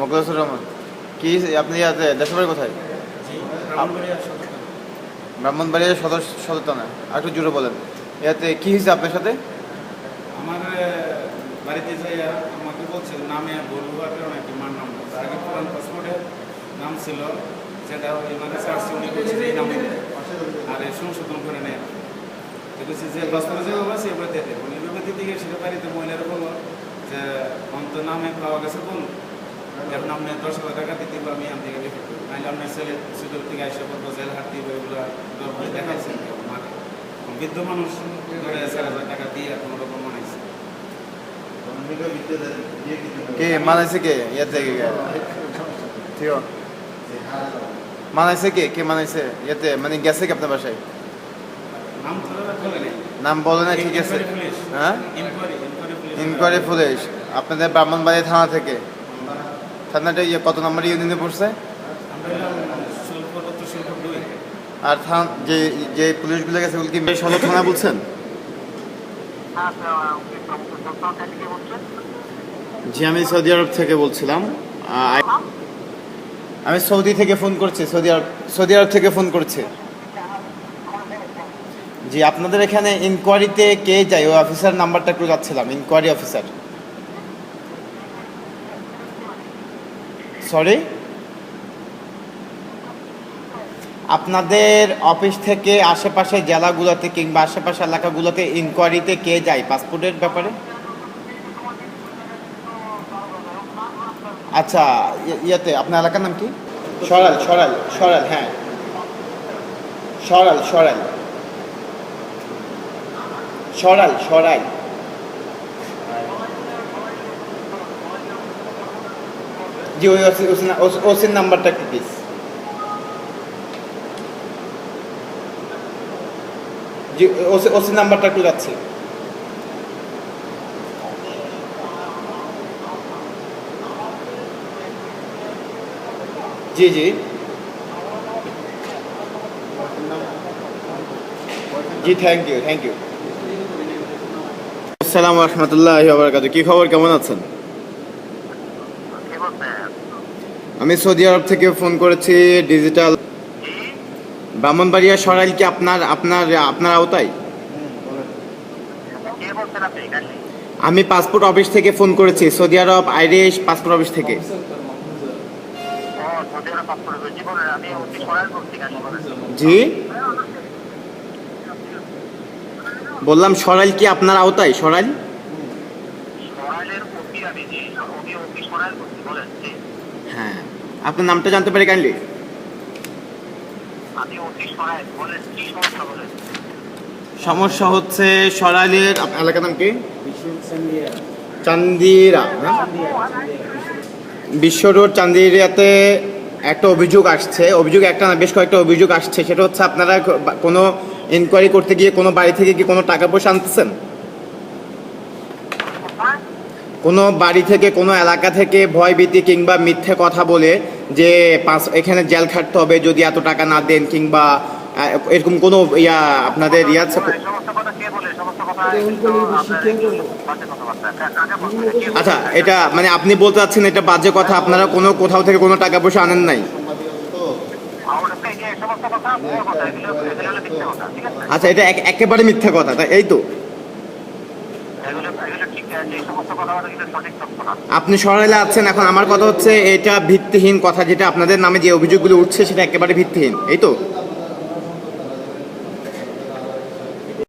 মোকলেশ্বর রহমান। কি আপনি ইয়াতে দেশের বাড়ি কোথায় ব্রাহ্মণবাড়িয়া সদর সদর থানা আর একটু জুড়ে বলেন। ইয়াতে কি হয়েছে আপনার সাথে? আমার বাড়িতে যাইয়া আমাকে বলছে নামে ভুল হওয়ার কারণে একটি মার নাম আগে পুরান পাসপোর্টের নাম ছিল সেটা ওই মানে সার্চ উনি বলছে এই নামে। আর সংশোধন করে নেয়। তো বলছে যে দস্তাবেজ যেভাবে আছে এবার দিয়ে উনি এভাবে দিতে গিয়ে সেটা বাড়িতে মহিলারা বলল যে অন্ত নামে পাওয়া গেছে বলুন। এখন আপনি দশ হাজার টাকা দিতে পারব আমি আমি থেকে রেখে দেবো নাহলে আপনার ছেলে সুযোগ থেকে আসে বলব জেল হাট দিব এগুলো দরকার দেখাইছেন মাকে বৃদ্ধ মানুষ চার হাজার টাকা দিয়ে কোনো রকম মানাইছে কে মানাইছে কে? ঠিক মানাইছে কে? কে মানাইছে? ইয়াতে মানে গেছে কি আপনার বাসায়? নাম বলে না ঠিক আছে। হ্যাঁ? Inquiry police. আপনাদের ব্রাহ্মণবাড়ি থানা থেকে। থানাটা ইয়ে কত নম্বর ইউনিয়নে পড়ছে? শুল্ক দুই আর থানা যে যে পুলিশগুলো গেছে, ওগুলো কি সদর থানা বলছেন? জি, আমি সৌদি আরব থেকে বলছিলাম। আমি সৌদি থেকে ফোন করছি, সৌদি আরব সৌদি আরব থেকে ফোন করছি। জি, আপনাদের এখানে ইনকোয়ারিতে কে যায়? ওই অফিসার নাম্বারটা একটু যাচ্ছিলাম ইনকোয়ারি অফিসার সরি? আপনাদের অফিস থেকে আশেপাশে জেলাগুলোতে কিংবা আশেপাশে এলাকাগুলোতে ইনকোয়ারিতে কে যায়? পাসপোর্টের ব্যাপারে? আচ্ছা ই- ইয়েতে, আপনার এলাকার নাম কি? সরাল সরাল সরাল হ্যাঁ। সরাল সরাল। সরাল সরাল। জি ওই ওসির নাম্বারটা একটু প্লিজ জি ওসি ওসির নাম্বারটা একটু যাচ্ছে। জি জি। জি থ্যাংক ইউ থ্যাংক ইউ আসসালামু রহমতুল্লাহ বারকাতু কি খবর? কেমন আছেন? আমি সৌদি আরব থেকে ফোন করেছি ডিজিটাল ব্রাহ্মণবাড়িয়া সরাইল কি আপনার আপনার আপনার আওতায়? আমি পাসপোর্ট অফিস থেকে ফোন করেছি Saudi Arab Irish passport office থেকে। জি? বললাম সরাইল কি আপনার আওতায়? সরাইল? হ্যাঁ। আপনার নামটা জানতে পারি কাইন্ডলি সমস্যা হচ্ছে সরাইলের এলাকার নাম কি? চান্দিরা? বিশ্ব রোড চান্দিরিয়াতে একটা অভিযোগ আসছে। অভিযোগ একটা না, বেশ কয়েকটা অভিযোগ আসছে। সেটা হচ্ছে আপনারা কোনো ইনকোয়ারি করতে গিয়ে কোনো বাড়ি থেকে কি কোনো টাকা পয়সা আনতেছেন? কোনো বাড়ি থেকে কোনো এলাকা থেকে ভয়ভীতি কিংবা মিথ্যে কথা বলে যে পাঁচ এখানে জেল খাটতে হবে যদি এত টাকা না দেন কিংবা এরকম কোনো ইয়া আপনাদের ইয়া আছে? আচ্ছা এটা মানে আপনি বলতে চাচ্ছেন এটা বাজে কথা আপনারা কোনো কোথাও থেকে কোনো টাকা পয়সা আনেন নাই? আচ্ছা এটা এক- একেবারে মিথ্যা কথা তাই এই তো। আপনি সরাইলে আছেন, এখন আমার কথা হচ্ছে এটা ভিত্তিহীন কথা যেটা আপনাদের নামে যে অভিযোগগুলো উঠছে সেটা একেবারে ভিত্তিহীন, এই তো?